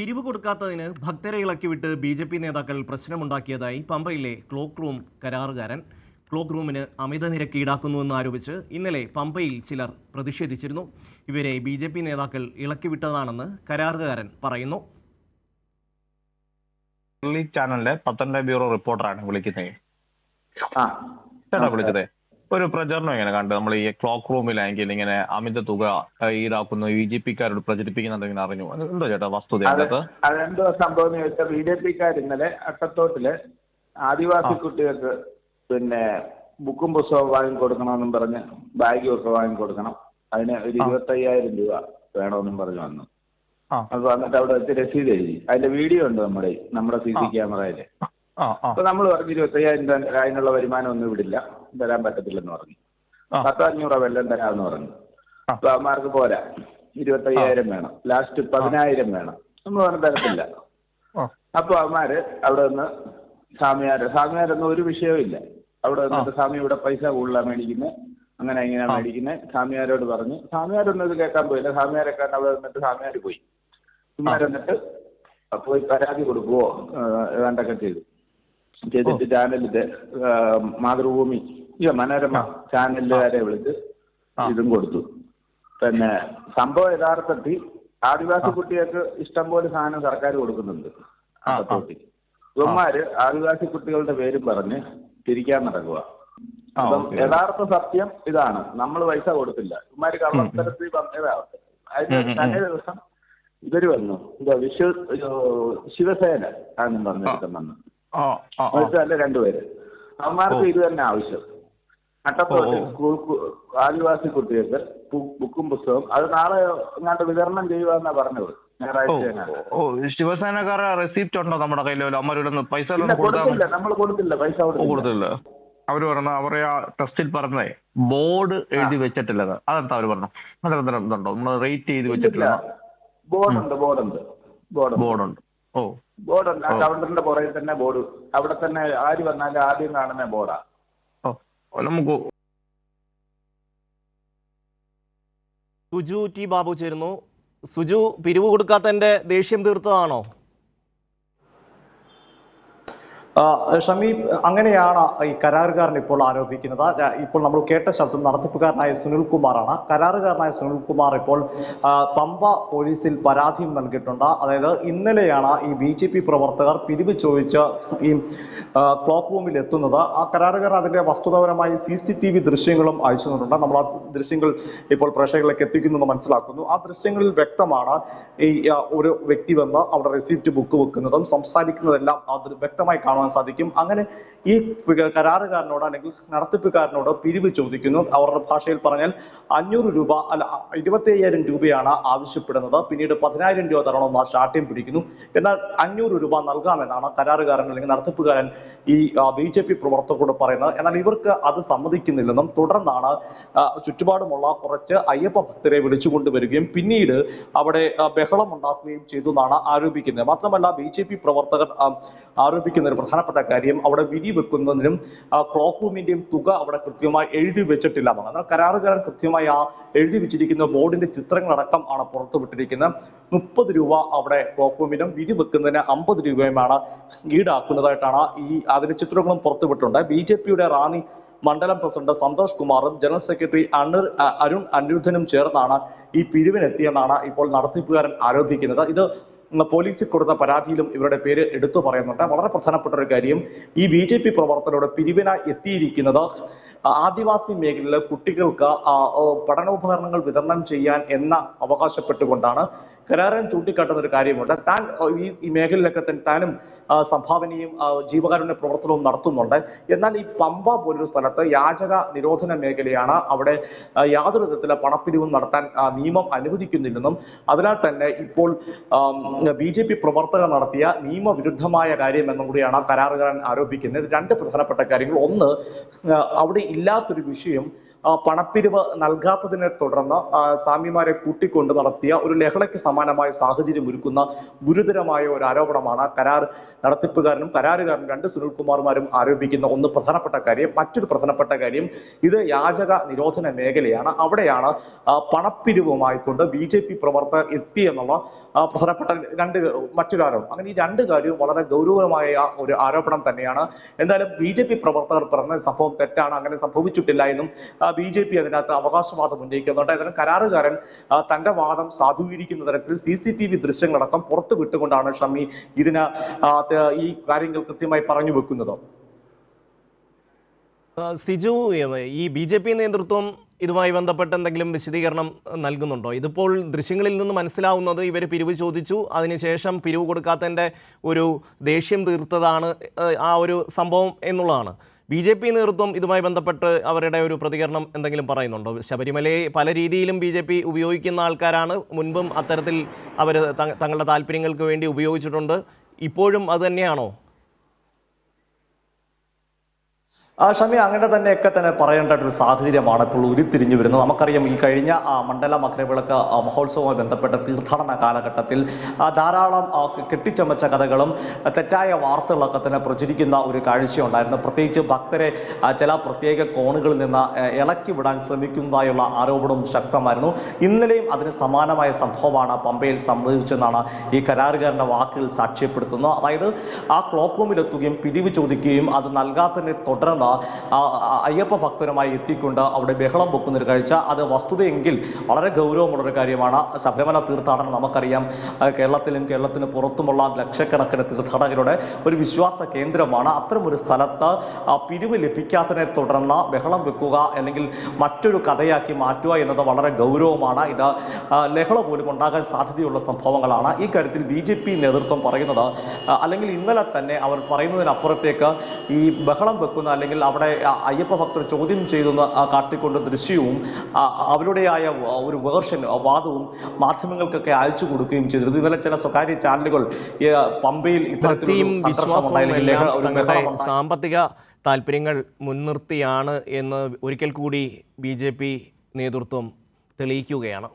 പിരിവ് കൊടുക്കാത്തതിന് ഭക്തരെ ഇളക്കിവിട്ട് B J P നേതാക്കൾ പ്രശ്നമുണ്ടാക്കിയതായി പമ്പയിലെ ക്ലോക്ക് റൂം കരാറുകാരൻ ക്ലോക്ക് റൂമിന് അമിത നിരക്ക് ഈടാക്കുന്നുവെന്ന് ആരോപിച്ച് ഇന്നലെ പമ്പയിൽ ചിലർ പ്രതിഷേധിച്ചിരുന്നു. ഇവരെ ബി ജെ പി നേതാക്കൾ ഇളക്കിവിട്ടതാണെന്ന് കരാറുകാരൻ പറയുന്നു. ചാനലിലെ പത്തനംതിട്ട ബ്യൂറോ റിപ്പോർട്ടറാണ് വിളിക്കുന്നത്. വിളിച്ചത്. ഒരു പ്രചരണം ഇങ്ങനെ കണ്ട് നമ്മൾ ഈ ക്ലോക്ക് റൂമിലാണെങ്കിൽ ഇങ്ങനെ അമിത തുക ഈടാക്കുന്നു ബി ജെ പിക്കാരോട് പ്രചരിപ്പിക്കുന്നുണ്ട് ഇങ്ങനെ അറിഞ്ഞു? അത് എന്തോ ചേട്ടാ വസ്തുത അത്. അതെന്തോ സംഭവം ചോദിച്ചാൽ ബി ജെ പിക്കാർ ഇന്നലെ അട്ടത്തോട്ടിൽ ആദിവാസി കുട്ടികൾക്ക് പിന്നെ ബുക്കും പുസ്തകവും വാങ്ങിക്കൊടുക്കണമെന്നും പറഞ്ഞ് ബാഗും ഒക്കെ വാങ്ങിക്കൊടുക്കണം അതിന് ഒരു ഇരുപത്തയ്യായിരം രൂപ വേണമെന്നും പറഞ്ഞു വന്നു. അപ്പൊ വന്നിട്ട് അവിടെ വെച്ച് രസീത് എഴുതി. അതിന്റെ വീഡിയോ ഉണ്ട് നമ്മുടെ നമ്മുടെ സി സി ക്യാമറയിൽ. അപ്പൊ നമ്മൾ പറഞ്ഞു ഇരുപത്തയ്യായിരം രൂപ അതിനുള്ള വരുമാനം ഒന്നും ഇവിടില്ല തരാൻ പറ്റത്തില്ലെന്ന് പറഞ്ഞു. പത്തോ അഞ്ഞൂറോ വെല്ലം തരാമെന്ന് പറഞ്ഞു. അപ്പൊ അവന്മാർക്ക് പോരാ. ഇരുപത്തയ്യായിരം വേണം. ലാസ്റ്റ് പതിനായിരം വേണം. നമ്മൾ പറഞ്ഞു തരത്തില്ല. അപ്പൊ അവന്മാര് അവിടെ നിന്ന് സ്വാമിയാര് സ്വാമിയാരൊന്നും ഒരു വിഷയവും ഇല്ല. അവിടെ നിന്നിട്ട് സ്വാമി ഇവിടെ പൈസ കൂടുതലാണ് മേടിക്കുന്നത് അങ്ങനെ ഇങ്ങനെ. മേടിക്കുന്നത് സ്വാമിയാരോട് പറഞ്ഞു. സ്വാമിയാരൊന്നും ഇത് കേൾക്കാൻ പോയില്ല. സ്വാമിയാരൊക്കെ അവിടെ നിന്നിട്ട് സ്വാമിയാർ പോയി. സ്വാമിയാർ എന്നിട്ട് പോയി പരാതി കൊടുക്കുവോ? ഏതാണ്ടൊക്കെ ചെയ്തു. ചെയ്തിട്ട് ചാനലിന്റെ മാതൃഭൂമി ഇല്ല മനോരമ ചാനലുകാരെ വിളിച്ച് ഇതും കൊടുത്തു. പിന്നെ സംഭവം യഥാർത്ഥത്തിൽ ആദിവാസി കുട്ടികൾക്ക് ഇഷ്ടം പോലെ സാധനം സർക്കാർ കൊടുക്കുന്നുണ്ട്. ഇവന്മാര് ആദിവാസി കുട്ടികളുടെ പേരും പറഞ്ഞ് തിരിക്കാൻ നടക്കുക അപ്പം യഥാർത്ഥ സത്യം ഇതാണ്. നമ്മൾ പൈസ കൊടുത്തില്ല. ഇവന്മാര് കള്ളത്തരത്തിൽ പറഞ്ഞതാണ് അതിന്. തലേ ദിവസം ഇവർ വന്നു. എന്താ വിശ്വ ശിവസേന ആണെന്ന് പറഞ്ഞിരിക്കുന്നു അല്ല രണ്ടുപേര്. അവന്മാർക്ക് ഇത് തന്നെ ആവശ്യം. ഓ. സ്കൂൾ ആദിവാസി കുട്ടികൾക്ക് ബുക്കും പുസ്തകവും. അത് നാളെ എങ്ങാണ്ട് വിതരണം ചെയ്യുക പറഞ്ഞത്. ഓ ശിവസേനക്കാരുടെ റെസിപ്റ്റ് ഉണ്ടോ നമ്മുടെ കയ്യിൽ അമ്മരുടെ പൈസ കൊടുത്തില്ല. നമ്മൾ കൊടുത്തില്ല. പൈസ കൊടുത്തില്ല. അവർ പറഞ്ഞ അവരെ ആ ടെസ്റ്റിൽ പറഞ്ഞേ ബോർഡ് എഴുതി വെച്ചിട്ടില്ല അതെന്താ അവർ പറഞ്ഞു? അതെന്താ ഇതുണ്ടോ? നമ്മൾ റേറ്റ് ചെയ്ത് വെച്ചിട്ടില്ല ബോർഡുണ്ട് ബോർഡുണ്ട്. ബോർഡുണ്ട്. ബോർഡുണ്ട്. ഓ. ബോർഡുണ്ട്. കൗണ്ടറിന്റെ പുറകിൽ തന്നെ ബോർഡ്. അവിടെ തന്നെ ആര് വന്നാലും ആദ്യം കാണുന്ന ബോർഡാ. ഓ നമുക്ക് സുജു ടി ബാബു ചേരുന്നു. സുജു പിരിവ് കൊടുക്കാത്തതിന്റെ ദേഷ്യം തീർത്തതാണോ? ആ, ഷമീബ് അങ്ങനെയാണ് ഈ കരാറുകാരൻ ഇപ്പോൾ ആരോപിക്കുന്നത് ഇപ്പോൾ നമ്മൾ കേട്ട ശബ്ദം നടത്തിപ്പുകാരനായ സുനിൽകുമാറാണ് കരാറുകാരനായ സുനിൽകുമാർ ഇപ്പോൾ പമ്പ പോലീസിൽ പരാതിയും നൽകിയിട്ടുണ്ട്. അതായത് ഇന്നലെയാണ് ഈ ബി ജെ പി പ്രവർത്തകർ പിരിവ് ചോദിച്ച് ഈ ക്ലോക്ക് റൂമിൽ എത്തുന്നത്. ആ കരാറുകാരൻ അതിന്റെ വസ്തുതാപരമായി സി സി ടി വി ദൃശ്യങ്ങളും അയച്ചു തന്നിട്ടുണ്ട്. നമ്മൾ ആ ദൃശ്യങ്ങൾ ഇപ്പോൾ പ്രേക്ഷകരിലേക്ക് എത്തിക്കുന്നു എന്ന് മനസ്സിലാക്കുന്നു. ആ ദൃശ്യങ്ങളിൽ വ്യക്തമാണ് ഈ ഒരു വ്യക്തി വന്ന് അവിടെ റെസിപ്റ്റ് ബുക്ക് വെക്കുന്നതും സംസാരിക്കുന്നതെല്ലാം അത് വ്യക്തമായി കാണുവാൻ സാധിക്കും. അങ്ങനെ ഈ കരാറുകാരനോട് അല്ലെങ്കിൽ നടത്തിപ്പുകാരനോട് പിരിവ് ചോദിക്കുന്നു. അവരുടെ ഭാഷയിൽ പറഞ്ഞാൽ അഞ്ഞൂറ് രൂപ അല്ല ഇരുപത്തി അയ്യായിരം രൂപയാണ് ആവശ്യപ്പെടുന്നത്. പിന്നീട് പതിനായിരം രൂപ തരണമെന്ന് ശാഠ്യം പിടിക്കുന്നു. എന്നാൽ അഞ്ഞൂറ് രൂപ നൽകാമെന്നാണ് കരാറുകാരൻ അല്ലെങ്കിൽ നടത്തിപ്പുകാരൻ ഈ ബി ജെ പി പ്രവർത്തകരോട് പറയുന്നത്. എന്നാൽ ഇവർക്ക് അത് സമ്മതിക്കുന്നില്ലെന്നും തുടർന്നാണ് ചുറ്റുപാടുമുള്ള കുറച്ച് അയ്യപ്പ ഭക്തരെ വിളിച്ചുകൊണ്ടുവരികയും പിന്നീട് അവിടെ ബഹളം ഉണ്ടാക്കുകയും ചെയ്തു എന്നാണ് ആരോപിക്കുന്നത്. മാത്രമല്ല ബി ജെ പി പ്രവർത്തകർ ആരോപിക്കുന്ന ഒരു പ്രധാനപ്പെട്ട കാര്യം അവിടെ വിധി വെക്കുന്നതിനും ക്ലോക്ക് റൂമിന്റെയും തുക അവിടെ കൃത്യമായി എഴുതി വെച്ചിട്ടില്ല എന്നാണ്. എന്നാൽ കരാറുകാരൻ കൃത്യമായി ആ എഴുതി വെച്ചിരിക്കുന്ന ബോർഡിന്റെ ചിത്രങ്ങളടക്കം ആണ് പുറത്തു വിട്ടിരിക്കുന്നത്. മുപ്പത് രൂപ അവിടെ ക്ലോക്ക് റൂമിനും വിധി വെക്കുന്നതിന് അമ്പത് രൂപയുമാണ് ഈടാക്കുന്നതായിട്ടാണ് ഈ അതിന്റെ ചിത്രങ്ങളും പുറത്തുവിട്ടിട്ടുണ്ട് ബി ജെ പിയുടെ റാന്നി മണ്ഡലം പ്രസിഡന്റ് സന്തോഷ് കുമാറും ജനറൽ സെക്രട്ടറി അണിർ അരുൺ അനിരുദ്ധനും ചേർന്നാണ് ഈ പിരിവിനെത്തിയെന്നാണ് ഇപ്പോൾ നടത്തിപ്പുകാരൻ ആരോപിക്കുന്നത്. ഇത് പോലീസിൽ കൊടുത്ത പരാതിയിലും ഇവരുടെ പേര് എടുത്തു പറയുന്നുണ്ട്. വളരെ പ്രധാനപ്പെട്ട ഒരു കാര്യം ഈ ബി ജെ പി പ്രവർത്തകരുടെ പിരിവിനായി എത്തിയിരിക്കുന്നത് ആദിവാസി മേഖലയിലെ കുട്ടികൾക്ക് പഠനോപകരണങ്ങൾ വിതരണം ചെയ്യാൻ എന്ന അവകാശപ്പെട്ടുകൊണ്ടാണ്. കരാരൻ ചൂണ്ടിക്കാട്ടുന്ന ഒരു കാര്യമുണ്ട്. താൻ ഈ മേഖലയിലൊക്കെ തന്നെ താനും സംഭാവനയും ജീവകാരുണ്യ പ്രവർത്തനവും നടത്തുന്നുണ്ട്. എന്നാൽ ഈ പമ്പ പോലൊരു സ്ഥലത്ത് യാചക നിരോധന മേഖലയാണ് അവിടെ യാതൊരു വിധത്തിലെ പണപ്പിരിവും നടത്താൻ നിയമം അനുവദിക്കുന്നില്ലെന്നും അതിനാൽ തന്നെ ഇപ്പോൾ ബി ജെ പി പ്രവർത്തകർ നടത്തിയ നിയമവിരുദ്ധമായ കാര്യം എന്നും കൂടിയാണ് കരാറുകാരൻ ആരോപിക്കുന്നത്. രണ്ട് പ്രധാനപ്പെട്ട കാര്യങ്ങൾ. ഒന്ന് അവിടെ ഇല്ലാത്തൊരു വിഷയം പണപ്പിരിവ് നൽകാത്തതിനെ തുടർന്ന് സ്വാമിമാരെ കൂട്ടിക്കൊണ്ട് നടത്തിയ ഒരു ലഹളയ്ക്ക് സമാനമായ സാഹചര്യം ഒരുക്കുന്ന ഗുരുതരമായ ഒരു ആരോപണമാണ് കരാർ നടത്തിപ്പുകാരനും കരാറുകാരനും രണ്ട് സുനിൽകുമാർമാരും ആരോപിക്കുന്ന ഒന്ന് പ്രധാനപ്പെട്ട കാര്യം. മറ്റൊരു പ്രധാനപ്പെട്ട കാര്യം ഇത് യാചക നിരോധന മേഖലയാണ്. അവിടെയാണ് പണപ്പിരിവുമായിക്കൊണ്ട് പണപ്പിരിവുമായി കൊണ്ട് ബി ജെ പി പ്രവർത്തകർ എത്തി എന്നുള്ള പ്രധാനപ്പെട്ട രണ്ട് മറ്റൊരു ആരോപണം. അങ്ങനെ ഈ രണ്ട് കാര്യവും വളരെ ഗൗരവമായ ഒരു ആരോപണം തന്നെയാണ്. എന്തായാലും ബി ജെ പി പ്രവർത്തകർ പറഞ്ഞ സംഭവം തെറ്റാണ് അങ്ങനെ സംഭവിച്ചിട്ടില്ല എന്നും ബി ജെ പി അതിനകത്ത് അവകാശവാദം ഉന്നയിക്കുന്നുണ്ട്. ഏതായാലും കരാറുകാരൻ തന്റെ വാദം സാധൂകരിക്കുന്ന തരത്തിൽ സി സി ടി വി ദൃശ്യങ്ങളടക്കം പുറത്തു വിട്ടുകൊണ്ടാണ് ഷമി ഇതിന് ഈ കാര്യങ്ങൾ കൃത്യമായി പറഞ്ഞു വെക്കുന്നത്. സിജു ഈ ബി ജെ പി നേതൃത്വം ഇതുമായി ബന്ധപ്പെട്ട് എന്തെങ്കിലും വിശദീകരണം നൽകുന്നുണ്ടോ? ഇതിപ്പോൾ ദൃശ്യങ്ങളിൽ നിന്ന് മനസ്സിലാവുന്നത് ഇവർ പിരിവ് ചോദിച്ചു. അതിനുശേഷം പിരിവ് കൊടുക്കാത്തതിന്റെ ഒരു ദേഷ്യം തീർത്തതാണ് ആ ഒരു സംഭവം എന്നുള്ളതാണ്. ബി ജെ പി നേതൃത്വം ഇതുമായി ബന്ധപ്പെട്ട് അവരുടെ ഒരു പ്രതികരണം എന്തെങ്കിലും പറയുന്നുണ്ടോ? ശബരിമലയെ പല രീതിയിലും ബി ജെ പി ഉപയോഗിക്കുന്ന ആൾക്കാരാണ്. മുൻപും അത്തരത്തിൽ അവർ തങ്ങളുടെ താല്പര്യങ്ങൾക്ക് വേണ്ടി ഉപയോഗിച്ചിട്ടുണ്ട്. ഇപ്പോഴും അത് തന്നെയാണോ? ആ ഷമി അങ്ങനെ തന്നെയൊക്കെ തന്നെ പറയേണ്ടതായിട്ടൊരു സാഹചര്യമാണ് ഇപ്പോൾ ഉരുത്തിരിഞ്ഞു വരുന്നത്. നമുക്കറിയാം ഈ കഴിഞ്ഞ മണ്ഡല മകരവിളക്ക് മഹോത്സവവുമായി ബന്ധപ്പെട്ട തീർത്ഥാടന കാലഘട്ടത്തിൽ ധാരാളം കെട്ടിച്ചമച്ച കഥകളും തെറ്റായ വാർത്തകളൊക്കെ തന്നെ പ്രചരിക്കുന്ന ഒരു കാഴ്ചയുണ്ടായിരുന്നു. പ്രത്യേകിച്ച് ഭക്തരെ ചില പ്രത്യേക കോണുകളിൽ നിന്ന് ഇളക്കി വിടാൻ ശ്രമിക്കുന്നതായുള്ള ആരോപണവും ശക്തമായിരുന്നു. ഇന്നലെയും അതിന് സമാനമായ സംഭവമാണ് പമ്പയിൽ സംഭവിച്ചെന്നാണ് ഈ കരാറുകാരന്റെ വാക്കുകൾ സാക്ഷ്യപ്പെടുത്തുന്നത്. അതായത് ആ ക്ലോക്ക് റൂമിലെത്തുകയും പിരിവ് ചോദിക്കുകയും അത് നൽകാത്തതിനെ തുടർന്ന് അയ്യപ്പ ഭക്തരുമായി എത്തിക്കൊണ്ട് അവിടെ ബഹളം വെക്കുന്ന ഒരു കാഴ്ച. അത് വസ്തുതയെങ്കിൽ വളരെ ഗൗരവമുള്ളൊരു കാര്യമാണ്. ശബരിമല തീർത്ഥാടനം നമുക്കറിയാം. കേരളത്തിലും കേരളത്തിന് പുറത്തുമുള്ള ലക്ഷക്കണക്കിന് തീർത്ഥാടകരുടെ ഒരു വിശ്വാസ കേന്ദ്രമാണ്. അത്തരം ഒരു സ്ഥലത്ത് പിരിവ് ലഭിക്കാത്തതിനെ തുടർന്ന് ബഹളം വെക്കുക അല്ലെങ്കിൽ മറ്റൊരു കഥയാക്കി മാറ്റുക എന്നത് വളരെ ഗൗരവമാണ്. ഇത് ലഹള പോലും ഉണ്ടാകാൻ സാധ്യതയുള്ള സംഭവങ്ങളാണ്. ഈ കാര്യത്തിൽ ബി ജെ പി നേതൃത്വം പറയുന്നത് അല്ലെങ്കിൽ ഇന്നലെ തന്നെ അവർ പറയുന്നതിനപ്പുറത്തേക്ക് ഈ ബഹളം വെക്കുന്ന അല്ലെങ്കിൽ അവിടെ അയ്യപ്പ ഭക്തർ ചോദ്യം ചെയ്തെന്ന് കാട്ടിക്കൊണ്ട് ദൃശ്യവും അവരുടേതായ ഒരു വേർഷൻ വാദവും മാധ്യമങ്ങൾക്കൊക്കെ അയച്ചു കൊടുക്കുകയും ചെയ്തിരുന്നു ഇന്നലെ ചില സ്വകാര്യ ചാനലുകൾ പമ്പയിൽ. സാമ്പത്തിക താല്പര്യങ്ങൾ മുൻനിർത്തിയാണ് എന്ന് ഒരിക്കൽ കൂടി ബി ജെ പി നേതൃത്വം തെളിയിക്കുകയാണ്.